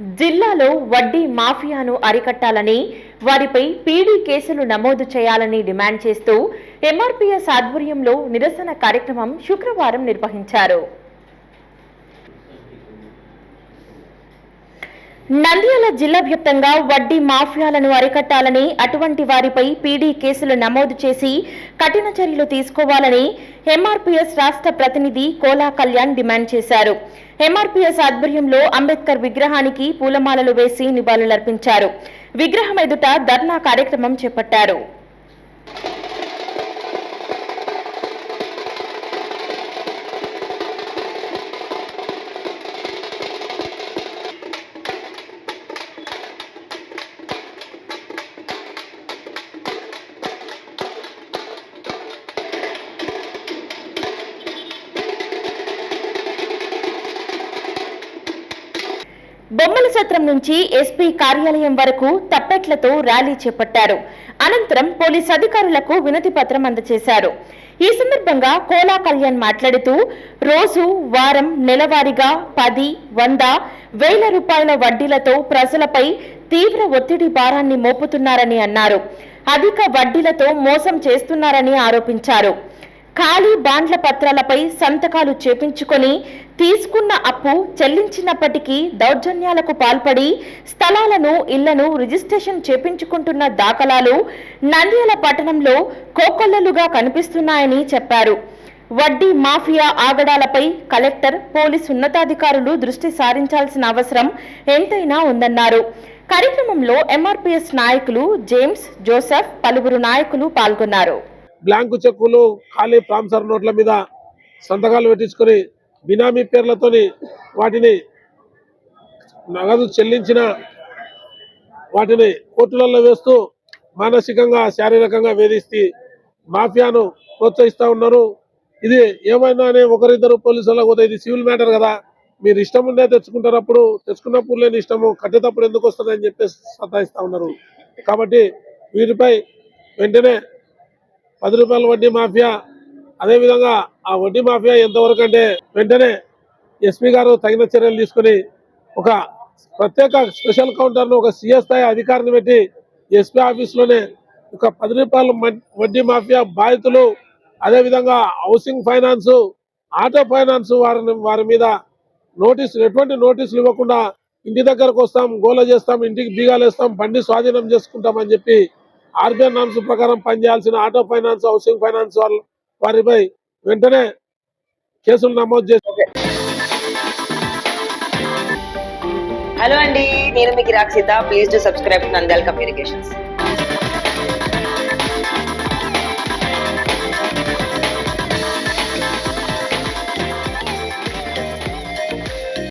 జిల్లాలో వడ్డీ మాఫియాను అరికట్టాలని వారిపై పీడీ కేసులు నమోదు చేయాలని డిమాండ్ చేస్తూ ఎంఆర్పీఎస్ ఆధ్వర్యంలో నిరసన కార్యక్రమం శుక్రవారం నిర్వహించారు. నంద్యాల జిల్లా వ్యాప్తంగా వడ్డీ మాఫియాలను అరికట్టాలని అటువంటి వారిపై పీడీ కేసులు నమోదు చేసి కఠిన చర్యలు తీసుకోవాలని ఎంఆర్పీఎస్ రాష్ట్ర ప్రతినిధి కోలా కళ్యాణ్ డిమాండ్ చేశారు. ఎంఆర్పీఎస్ ఆధ్వర్యంలో అంబేద్కర్ విగ్రహానికి పూలమాలలు వేసి నివాళులర్పించారు. విగ్రహం ఎదుట ధర్నా కార్యక్రమం చేపట్టారు. బొమ్మల సత్రం నుంచి ఎస్పీ కార్యాలయం వరకు తప్పెట్లతో ర్యాలీ చేపట్టారు. అనంతరం పోలీస్ అధికారులకు వినతి పత్రం అందజేశారు. ఈ సందర్భంగా కోలా కళ్యాణ్ మాట్లాడుతూ రోజు వారం నెలవారీగా పది వంద వేల రూపాయల వడ్డీలతో ప్రజలపై తీవ్ర ఒత్తిడి భారాన్ని మోపుతున్నారని అన్నారు. అధిక వడ్డీలతో మోసం చేస్తున్నారని ఆరోపించారు. ఖాళీ బాండ్ల పత్రాలపై సంతకాలు చేపించుకొని తీసుకున్న అప్పు చెల్లించినప్పటికీ దౌర్జన్యాలకు పాల్పడి స్థలాలను ఇళ్ళను రిజిస్ట్రేషన్ చేపించుకుంటున్న దాఖలాలు నంద్యాల పట్టణంలో కోకొల్లలుగా కనిపిస్తున్నాయని చెప్పారు. వడ్డీ మాఫియా ఆగడాలపై కలెక్టర్ పోలీస్ ఉన్నతాధికారులు దృష్టి సారించాల్సిన అవసరం ఎంతైనా ఉందన్నారు. కార్యక్రమంలో ఎంఆర్పిఎస్ నాయకులు జేమ్స్ జోసెఫ్ పలువురు నాయకులు పాల్గొన్నారు. బ్లాంకు చెక్కులు ఖాళీ ప్రామిసర్ నోట్ల మీద సంతకాలు పెట్టించుకుని బినామీ పేర్లతోని వాటిని నగదు చెల్లించిన వాటిని కోర్టులలో వేస్తూ మానసికంగా శారీరకంగా వేధిస్తూ మాఫియాను ప్రోత్సహిస్తూ ఉన్నారు. ఇది ఏమైనా అని ఒకరిద్దరు పోలీసులకు పోతే ఇది సివిల్ మ్యాటర్ కదా. మీరు ఇష్టం ఉండే తెచ్చుకుంటారు అప్పుడు. తెచ్చుకున్నప్పుడు లేని ఇష్టము కట్టేటప్పుడు ఎందుకు వస్తుంది అని చెప్పేసి సతాయిస్తూ ఉన్నారు. కాబట్టి వీటిపై వెంటనే పది రూపాయల వడ్డీ మాఫియా అదేవిధంగా ఆ వడ్డీ మాఫియా ఎంతవరకు అంటే వెంటనే ఎస్పీ గారు తగిన చర్యలు తీసుకుని ఒక ప్రత్యేక స్పెషల్ కౌంటర్ను ఒక సీఎస్ స్థాయి అధికారిని పెట్టి ఎస్పీ ఆఫీస్లోనే ఒక పది రూపాయల వడ్డీ మాఫియా బాధితులు అదేవిధంగా హౌసింగ్ ఫైనాన్స్ ఆటో ఫైనాన్స్ వారిని వారి మీద నోటీసులు ఎటువంటి నోటీసులు ఇవ్వకుండా ఇంటి దగ్గరకు వస్తాం గోల చేస్తాం ఇంటికి బీగాలు వేస్తాం బండి స్వాధీనం చేసుకుంటాం అని చెప్పి ఆర్బీఐ నామ్స్ ప్రకారం పనిచేయాల్సిన ఆటో ఫైనాన్స్ హౌసింగ్ ఫైనాన్స్ వాళ్ళు వారిపై వెంటనే కేసులు నమోదు చేసి హలో అండి నేను మీకు Rakshita please to subscribe Nandal communications